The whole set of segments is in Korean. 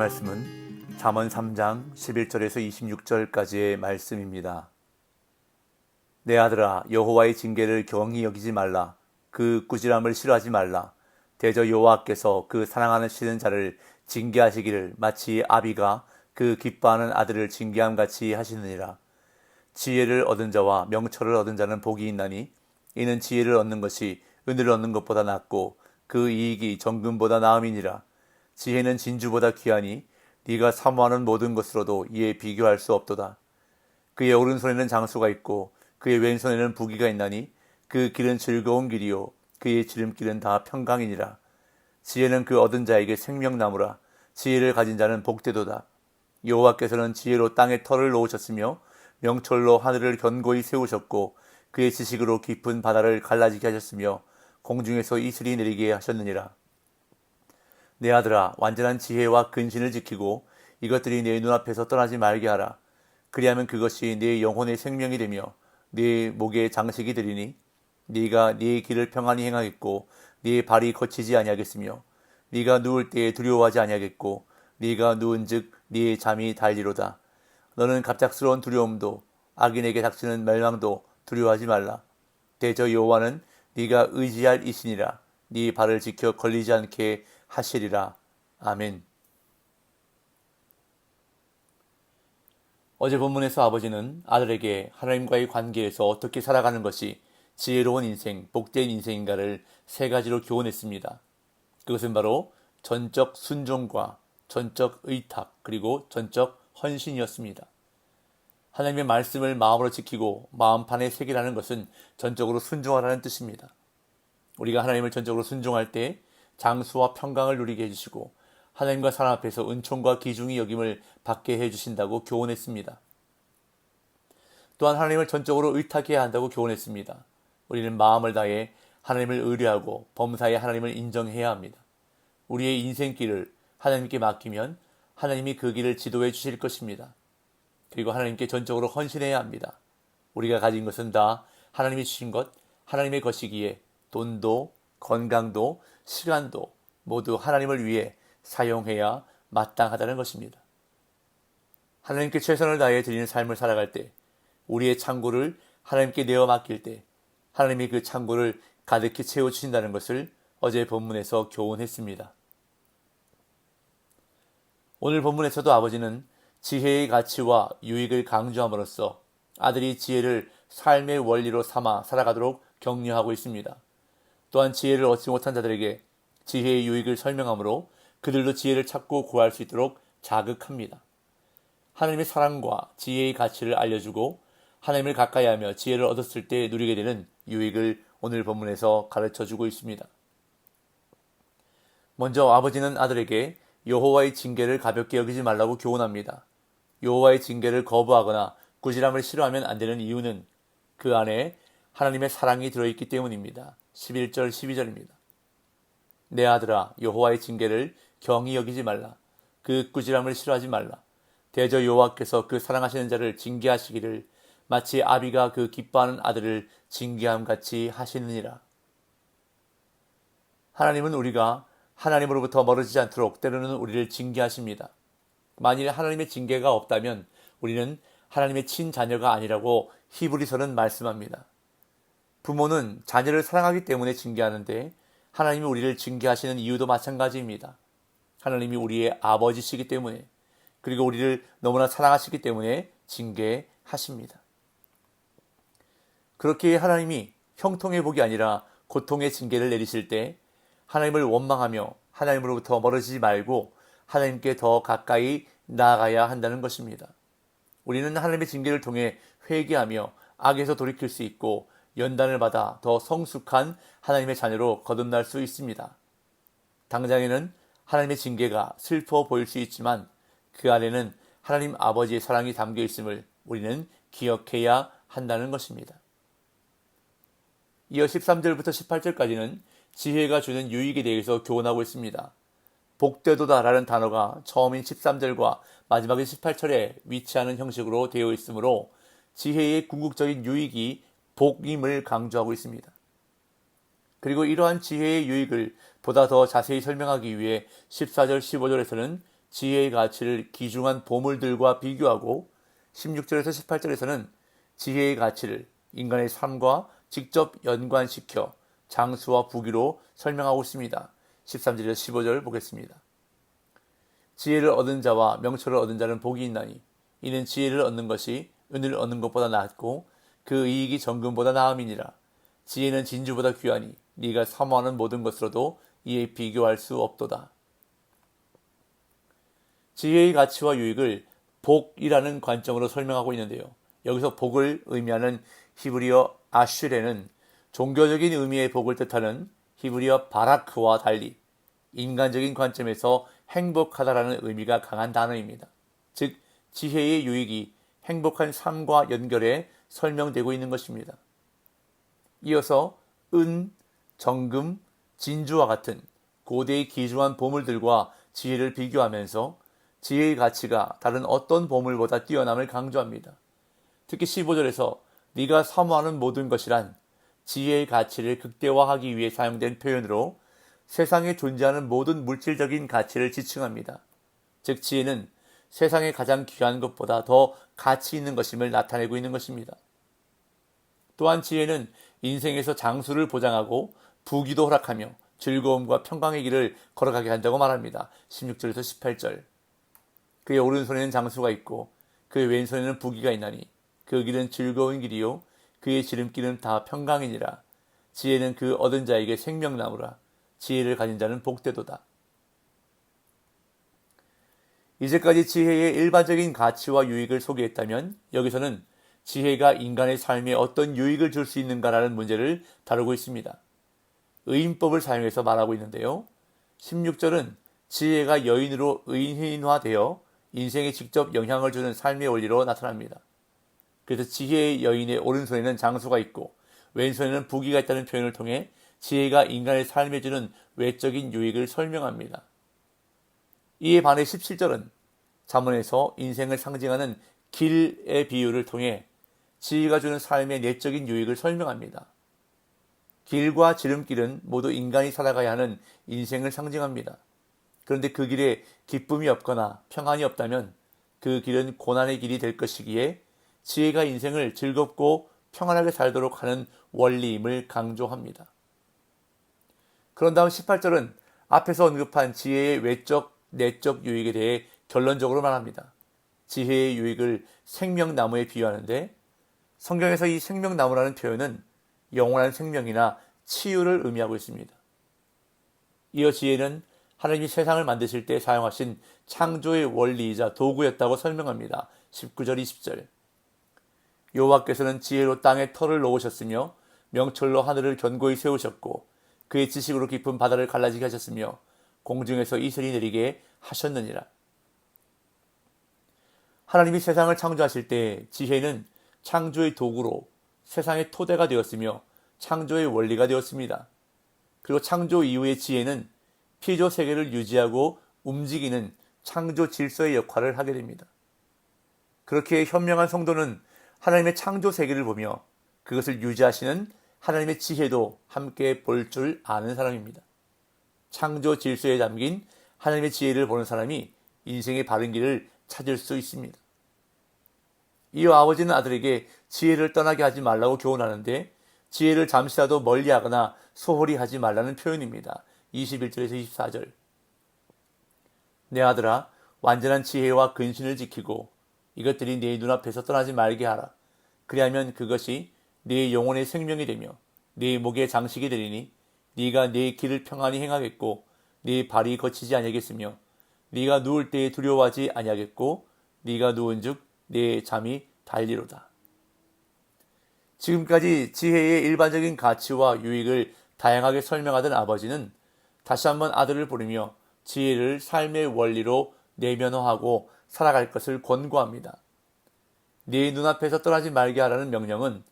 말씀은 잠언 3장 11절에서 26절까지의 말씀입니다. 내 아들아 여호와의 징계를 경히 여기지 말라. 그 꾸지람을 싫어하지 말라. 대저 여호와께서 그 사랑하시는 자를 징계하시기를 마치 아비가 그 기뻐하는 아들을 징계함 같이 하시느니라. 지혜를 얻은 자와 명철을 얻은 자는 복이 있나니 이는 지혜를 얻는 것이 은혜를 얻는 것보다 낫고 그 이익이 정금보다 나음이니라 지혜는 진주보다 귀하니 네가 사모하는 모든 것으로도 이에 비교할 수 없도다. 그의 오른손에는 장수가 있고 그의 왼손에는 부기가 있나니 그 길은 즐거운 길이요 그의 지름길은 다 평강이니라. 지혜는 그 얻은 자에게 생명나무라. 지혜를 가진 자는 복되도다. 여호와께서는 지혜로 땅에 털을 놓으셨으며 명철로 하늘을 견고히 세우셨고 그의 지식으로 깊은 바다를 갈라지게 하셨으며 공중에서 이슬이 내리게 하셨느니라 내 아들아 완전한 지혜와 근신을 지키고 이것들이 내 눈앞에서 떠나지 말게 하라. 그리하면 그것이 네 영혼의 생명이 되며 네 목의 장식이 되리니 네가 네 길을 평안히 행하겠고 네 발이 거치지 아니하겠으며 네가 누울 때에 두려워하지 아니하겠고 네가 누운즉 네 잠이 달리로다. 너는 갑작스러운 두려움도 악인에게 닥치는 멸망도 두려워하지 말라. 대저 여호와는 네가 의지할 이신이라 네 발을 지켜 걸리지 않게 하시리라 아멘 어제 본문에서 아버지는 아들에게 하나님과의 관계에서 어떻게 살아가는 것이 지혜로운 인생, 복된 인생인가를 세 가지로 교훈했습니다. 그것은 바로 전적 순종과 전적 의탁, 그리고 전적 헌신이었습니다. 하나님의 말씀을 마음으로 지키고 마음판에 새기라는 것은 전적으로 순종하라는 뜻입니다. 우리가 하나님을 전적으로 순종할 때 장수와 평강을 누리게 해주시고 하나님과 사람 앞에서 은총과 기중이 여김을 받게 해주신다고 교훈했습니다. 또한 하나님을 전적으로 의탁해야 한다고 교훈했습니다. 우리는 마음을 다해 하나님을 의뢰하고 범사에 하나님을 인정해야 합니다. 우리의 인생길을 하나님께 맡기면 하나님이 그 길을 지도해 주실 것입니다. 그리고 하나님께 전적으로 헌신해야 합니다. 우리가 가진 것은 다 하나님이 주신 것, 하나님의 것이기에 돈도, 건강도, 시간도 모두 하나님을 위해 사용해야 마땅하다는 것입니다. 하나님께 최선을 다해 드리는 삶을 살아갈 때 우리의 창고를 하나님께 내어 맡길 때 하나님이 그 창고를 가득히 채워 주신다는 것을 어제 본문에서 교훈했습니다. 오늘 본문에서도 아버지는 지혜의 가치와 유익을 강조함으로써 아들이 지혜를 삶의 원리로 삼아 살아가도록 격려하고 있습니다. 또한 지혜를 얻지 못한 자들에게 지혜의 유익을 설명하므로 그들도 지혜를 찾고 구할 수 있도록 자극합니다. 하나님의 사랑과 지혜의 가치를 알려주고 하나님을 가까이 하며 지혜를 얻었을 때 누리게 되는 유익을 오늘 본문에서 가르쳐 주고 있습니다. 먼저 아버지는 아들에게 여호와의 징계를 가볍게 여기지 말라고 교훈합니다. 여호와의 징계를 거부하거나 꾸지람을 싫어하면 안 되는 이유는 그 안에 하나님의 사랑이 들어있기 때문입니다. 11절 12절입니다. 내 아들아 여호와의 징계를 경히 여기지 말라. 그 꾸지람을 싫어하지 말라. 대저 여호와께서 그 사랑하시는 자를 징계하시기를 마치 아비가 그 기뻐하는 아들을 징계함 같이 하시느니라. 하나님은 우리가 하나님으로부터 멀어지지 않도록 때로는 우리를 징계하십니다. 만일 하나님의 징계가 없다면 우리는 하나님의 친자녀가 아니라고 히브리서는 말씀합니다. 부모는 자녀를 사랑하기 때문에 징계하는데 하나님이 우리를 징계하시는 이유도 마찬가지입니다. 하나님이 우리의 아버지시기 때문에 그리고 우리를 너무나 사랑하시기 때문에 징계하십니다. 그렇게 하나님이 형통의 복이 아니라 고통의 징계를 내리실 때 하나님을 원망하며 하나님으로부터 멀어지지 말고 하나님께 더 가까이 나아가야 한다는 것입니다. 우리는 하나님의 징계를 통해 회개하며 악에서 돌이킬 수 있고 연단을 받아 더 성숙한 하나님의 자녀로 거듭날 수 있습니다. 당장에는 하나님의 징계가 슬퍼 보일 수 있지만 그 안에는 하나님 아버지의 사랑이 담겨 있음을 우리는 기억해야 한다는 것입니다. 이어 13절부터 18절까지는 지혜가 주는 유익에 대해서 교훈하고 있습니다. 복되도다라는 단어가 처음인 13절과 마지막인 18절에 위치하는 형식으로 되어 있으므로 지혜의 궁극적인 유익이 복임을 강조하고 있습니다. 그리고 이러한 지혜의 유익을 보다 더 자세히 설명하기 위해 14절, 15절에서는 지혜의 가치를 귀중한 보물들과 비교하고 16절에서 18절에서는 지혜의 가치를 인간의 삶과 직접 연관시켜 장수와 부귀로 설명하고 있습니다. 13절에서 15절 보겠습니다. 지혜를 얻은 자와 명철을 얻은 자는 복이 있나니 이는 지혜를 얻는 것이 은을 얻는 것보다 낫고 그 이익이 정금보다 나음이니라. 지혜는 진주보다 귀하니 네가 사모하는 모든 것으로도 이에 비교할 수 없도다. 지혜의 가치와 유익을 복이라는 관점으로 설명하고 있는데요. 여기서 복을 의미하는 히브리어 아슈레는 종교적인 의미의 복을 뜻하는 히브리어 바라크와 달리 인간적인 관점에서 행복하다라는 의미가 강한 단어입니다. 즉, 지혜의 유익이 행복한 삶과 연결해 설명되고 있는 것입니다. 이어서 은, 정금, 진주와 같은 고대의 귀중한 보물들과 지혜를 비교하면서 지혜의 가치가 다른 어떤 보물보다 뛰어남을 강조합니다. 특히 15절에서 네가 사모하는 모든 것이란 지혜의 가치를 극대화하기 위해 사용된 표현으로 세상에 존재하는 모든 물질적인 가치를 지칭합니다. 즉 지혜는 세상에 가장 귀한 것보다 더 가치 있는 것임을 나타내고 있는 것입니다. 또한 지혜는 인생에서 장수를 보장하고 부귀도 허락하며 즐거움과 평강의 길을 걸어가게 한다고 말합니다. 16절에서 18절. 그의 오른손에는 장수가 있고 그의 왼손에는 부귀가 있나니 그 길은 즐거운 길이요 그의 지름길은 다 평강이니라. 지혜는 그 얻은 자에게 생명나무라. 지혜를 가진 자는 복되도다. 이제까지 지혜의 일반적인 가치와 유익을 소개했다면 여기서는 지혜가 인간의 삶에 어떤 유익을 줄 수 있는가라는 문제를 다루고 있습니다. 의인법을 사용해서 말하고 있는데요. 16절은 지혜가 여인으로 의인화되어 인생에 직접 영향을 주는 삶의 원리로 나타납니다. 그래서 지혜의 여인의 오른손에는 장수가 있고 왼손에는 부귀가 있다는 표현을 통해 지혜가 인간의 삶에 주는 외적인 유익을 설명합니다. 이에 반해 17절은 자문에서 인생을 상징하는 길의 비유를 통해 지혜가 주는 삶의 내적인 유익을 설명합니다. 길과 지름길은 모두 인간이 살아가야 하는 인생을 상징합니다. 그런데 그 길에 기쁨이 없거나 평안이 없다면 그 길은 고난의 길이 될 것이기에 지혜가 인생을 즐겁고 평안하게 살도록 하는 원리임을 강조합니다. 그런 다음 18절은 앞에서 언급한 지혜의 외적, 내적 유익에 대해 결론적으로 말합니다. 지혜의 유익을 생명나무에 비유하는데 성경에서 이 생명나무라는 표현은 영원한 생명이나 치유를 의미하고 있습니다. 이어 지혜는 하나님이 세상을 만드실 때 사용하신 창조의 원리이자 도구였다고 설명합니다. 19절 20절. 여호와께서는 지혜로 땅에 털을 놓으셨으며 명철로 하늘을 견고히 세우셨고 그의 지식으로 깊은 바다를 갈라지게 하셨으며 공중에서 이슬이 내리게 하셨느니라. 하나님이 세상을 창조하실 때 지혜는 창조의 도구로 세상의 토대가 되었으며 창조의 원리가 되었습니다. 그리고 창조 이후의 지혜는 피조 세계를 유지하고 움직이는 창조 질서의 역할을 하게 됩니다. 그렇게 현명한 성도는 하나님의 창조 세계를 보며 그것을 유지하시는 하나님의 지혜도 함께 볼 줄 아는 사람입니다. 창조 질서에 담긴 하나님의 지혜를 보는 사람이 인생의 바른 길을 찾을 수 있습니다. 이어 아버지는 아들에게 지혜를 떠나게 하지 말라고 교훈하는데 지혜를 잠시라도 멀리하거나 소홀히 하지 말라는 표현입니다. 21절에서 24절. 내 아들아, 완전한 지혜와 근신을 지키고 이것들이 네 눈앞에서 떠나지 말게 하라. 그리하면 그것이 네 영혼의 생명이 되며 네 목의 장식이 되리니 네가 네 길을 평안히 행하겠고 네 발이 거치지 아니하겠으며 네가 누울 때에 두려워하지 아니하겠고 네가 누운즉 네 잠이 달리로다. 지금까지 지혜의 일반적인 가치와 유익을 다양하게 설명하던 아버지는 다시 한번 아들을 부르며 지혜를 삶의 원리로 내면화하고 살아갈 것을 권고합니다. 네 눈앞에서 떠나지 말게 하라는 명령은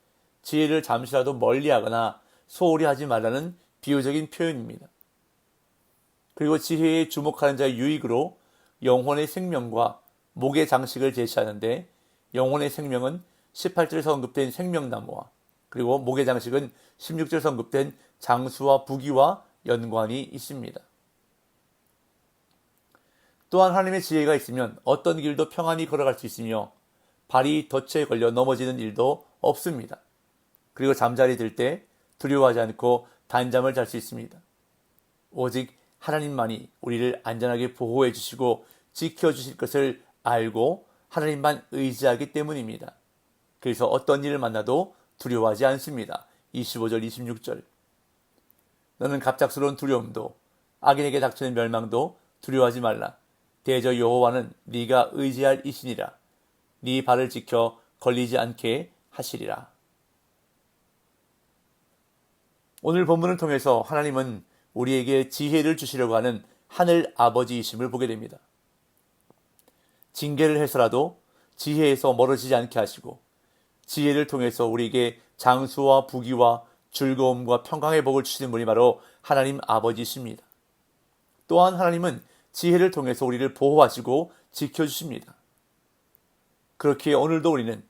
지혜를 잠시라도 멀리하거나 소홀히 하지 말라는 비유적인 표현입니다. 그리고 지혜에 주목하는 자의 유익으로 영혼의 생명과 목의 장식을 제시하는데 영혼의 생명은 18절에서 언급된 생명나무와 그리고 목의 장식은 16절에서 언급된 장수와 부귀와 연관이 있습니다. 또한 하나님의 지혜가 있으면 어떤 길도 평안히 걸어갈 수 있으며 발이 덫에 걸려 넘어지는 일도 없습니다. 그리고 잠자리 들 때 두려워하지 않고 단잠을 잘 수 있습니다. 오직 하나님만이 우리를 안전하게 보호해 주시고 지켜 주실 것을 알고 하나님만 의지하기 때문입니다. 그래서 어떤 일을 만나도 두려워하지 않습니다. 25절, 26절. 너는 갑작스러운 두려움도 악인에게 닥치는 멸망도 두려워하지 말라. 대저 여호와는 네가 의지할 이신이라. 네 발을 지켜 걸리지 않게 하시리라. 오늘 본문을 통해서 하나님은 우리에게 지혜를 주시려고 하는 하늘 아버지이심을 보게 됩니다. 징계를 해서라도 지혜에서 멀어지지 않게 하시고 지혜를 통해서 우리에게 장수와 부귀와 즐거움과 평강의 복을 주시는 분이 바로 하나님 아버지이십니다. 또한 하나님은 지혜를 통해서 우리를 보호하시고 지켜주십니다. 그렇게 오늘도 우리는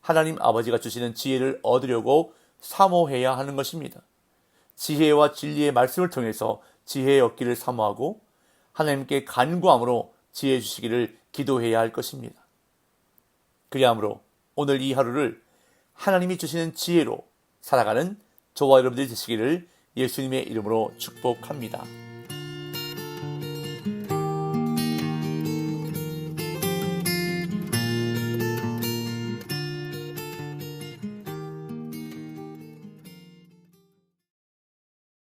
하나님 아버지가 주시는 지혜를 얻으려고 사모해야 하는 것입니다. 지혜와 진리의 말씀을 통해서 지혜의 얻기를 사모하고 하나님께 간구함으로 지혜 주시기를 기도해야 할 것입니다. 그리함으로 오늘 이 하루를 하나님이 주시는 지혜로 살아가는 저와 여러분들이 되시기를 예수님의 이름으로 축복합니다.